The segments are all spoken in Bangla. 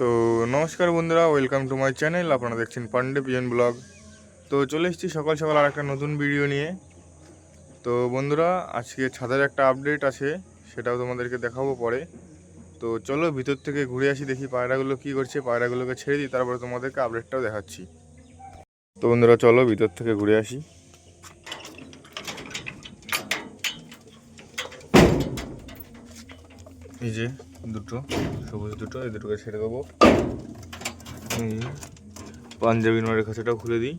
তো নমস্কার বন্ধুরা ওয়েলকাম টু মাই চ্যানেল আপনারা দেখছেন পান্ডে পিএন ব্লগ তো চলে এসেছি সকাল সকাল আর একটা নতুন ভিডিও নিয়ে। তো বন্ধুরা, আজকে ছাদের একটা আপডেট আছে, সেটাও তোমাদেরকে দেখাবো পরে। তো চলো ভিতর থেকে ঘুরে আসি, দেখি পায়রাগুলো কী করছে, পায়রাগুলোকে ছেড়ে দিই, তারপরে তোমাদেরকে আপডেটটাও দেখাচ্ছি। তো বন্ধুরা, চলো ভিতর থেকে ঘুরে আসি। এই যে দুটো, সবুজ দুটো, এই দুটোকে ছেড়ে দেবো। এই পাঞ্জাবি নোয়ারের খাঁচাটাও খুলে দিই।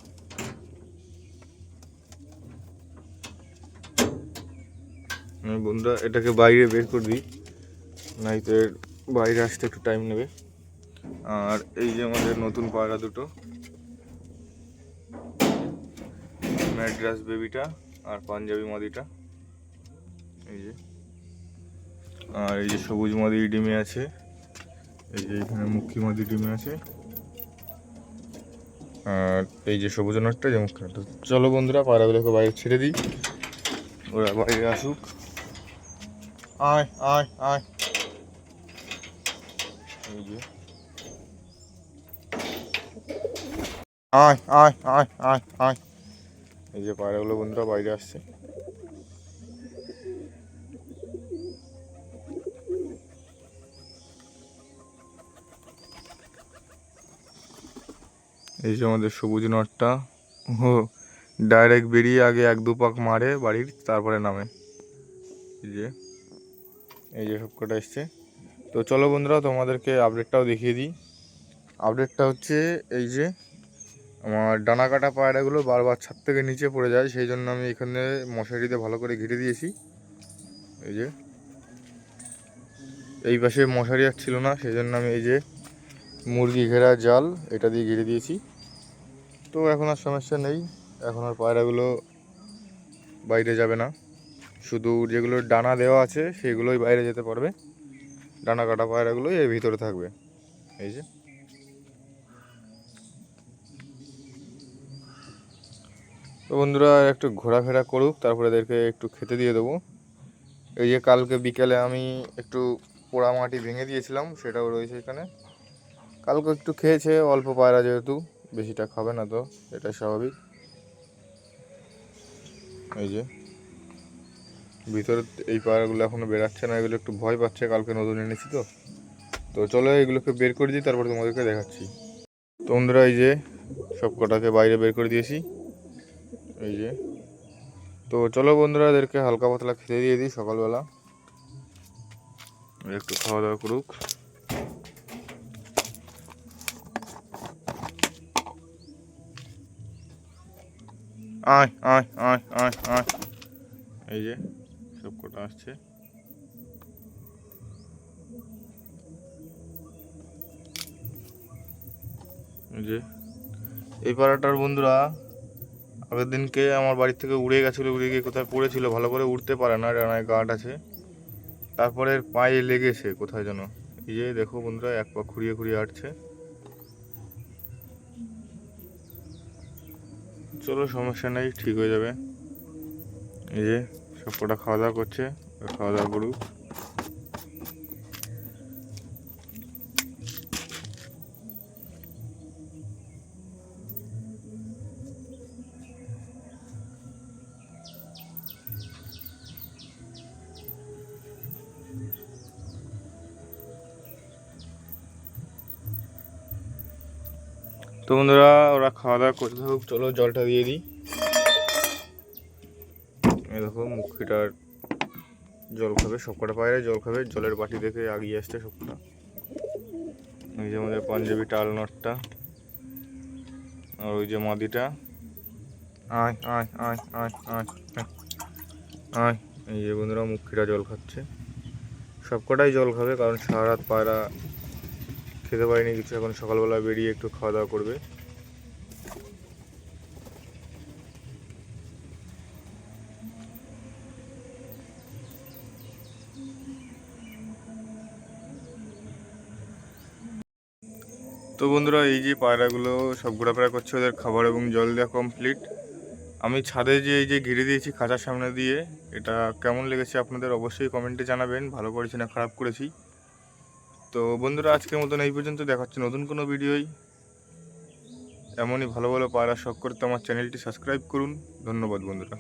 বন্ধুরা, এটাকে বাইরে বের করে দিই নাই তো এর বাইরে আসতে একটু টাইম নেবে। আর এই যে আমাদের নতুন পায়রা দুটো, ম্যাড্রাস বেবিটা আর পাঞ্জাবি মাদিটা। এই যে। আর এই যে সবুজ মাদি ডিমে আছে। এই যে এখানে মুখী মাদি ডিমে আছে। আর এই যে সবুজ নটটা যে মুখী চলো বন্ধুরা, পায়রাগুলোকে বাইরে ছেড়ে দিই। ওরা বাইরে আসুক। আয় আয় আয়। আয় আয় আয় আয় আয়। এই যে পায়রাগুলো বন্ধুরা বাইরে আসছে। এই যে আমাদের সবুজ নটটা ও ডাইরেক্ট বেরিয়ে আগে এক দু পাক মারে বাড়ির, তারপরে নামে। এই যে এই যে সব কটা এসছে। তো চলো বন্ধুরা, তোমাদেরকে আপডেটটাও দেখিয়ে দিই। আপডেটটা হচ্ছে এই যে, আমার ডানা কাটা পায়রাগুলো বারবার ছাদ থেকে নিচে পড়ে যায়, সেই জন্য আমি এখানে মশারিতে ভালো করে ঘিরে দিয়েছি। এই যে, এই পাশে মশারি আর ছিল না, সেই জন্য আমি এই যে মুরগি ঘেরা জাল, এটা দিয়ে ঘিরে দিয়েছি। তো এখন আর সমস্যা নেই। এখন আর পায়রাগুলো বাইরে যাবে না। শুধু যেগুলো ডানা দেওয়া আছে, সেগুলোই বাইরে যেতে পারবে। ডানা কাটা পায়রাগুলোই এর ভিতরে থাকবে। এই যে। তো বন্ধুরা, একটু ঘোরাফেরা করুক, তারপরে এদেরকে একটু খেতে দিয়ে দেবো। এই যে কালকে বিকেলে আমি একটু পোড়া মাটি ভেঙে দিয়েছিলাম, সেটাও রয়েছে এখানে। কালকে একটু খেয়েছে, অল্প পায়রা যেহেতু। বেশিটা খাবে না তো এটা স্বাভাবিক। এই যে, ভিতরে এই পাড়াগুলো এখনও বেরাচ্ছে না, এগুলো একটু ভয় পাচ্ছে, কালকে নতুন এনেছি তো। তো চলো এগুলোকে বের করে দিই, তারপর তোমাদেরকে দেখাচ্ছি। তোমরা এই যে সব কটাকে বাইরে বের করে দিয়েছি। এই যে, তো চলো বন্ধুরা, এদেরকে হালকা পাতলা খেতে দিয়ে দিই সকালবেলা। একটু খাওয়া দাওয়া করুক। আয় আয় আয় আয় আয়। এই যে, সব কটা আসছে। যে, এই পাড়াটার বন্ধুরা, আগের দিনকে আমার বাড়ি থেকে উড়ে গেছিল, উড়ে গিয়ে কোথায় পড়েছিল, ভালো করে উঠতে পারে না, ডানায় গাঁট আছে। তারপরে পায়ে লেগেছে, কোথায় যেন। এই যে, দেখো বন্ধুরা, এক পা খুঁড়িয়ে খুঁড়িয়ে আটছে চলো, সমস্যা নেই, ঠিক হয়ে যাবে। এই যে, সব কটা খাওয়া দাওয়া করছে খাওয়া দাওয়া করুক। তো বন্ধুরা ওরা খাওয়া দাওয়া করতে থাকুক চলো জলটা দিয়ে দিই। দেখো মুখিটার জল খাবে সবকটা পায়রা জল খাবে জলের বাটি দেখে আগিয়ে আসছে সবকটা। এই যে আমাদের পাঞ্জাবি টাল নটটা আর ওই যে মাদিটা। আয় আয় আয় আয় আয়, আয়। এই যে বন্ধুরা মুখিটা জল খাচ্ছে। সবকটাই জল খাবে কারণ সারা রাত পায়রা খেতে পারিনি, কিছু এখন সকালবেলা বেরিয়ে একটু খাওয়া দাওয়া করবে। তো বন্ধুরা, এই যে পায়রাগুলো সব ঘোরাফেরা করছে, ওদের খাবার এবং জল দেওয়া কমপ্লিট আমি ছাদে যে, এই যে ঘিরে দিয়েছি খাঁচার সামনে দিয়ে, এটা কেমন লেগেছে আপনাদের অবশ্যই কমেন্টে জানাবেন, ভালো করেছি না খারাপ করেছি? তো বন্ধুরা, আজকের মতন এই পর্যন্ত দেখাচ্ছি নতুন কোনো ভিডিওই। এমনই ভালো ভালো পায়রা শখ করতে আমার চ্যানেলটি সাবস্ক্রাইব করুন। ধন্যবাদ বন্ধুরা।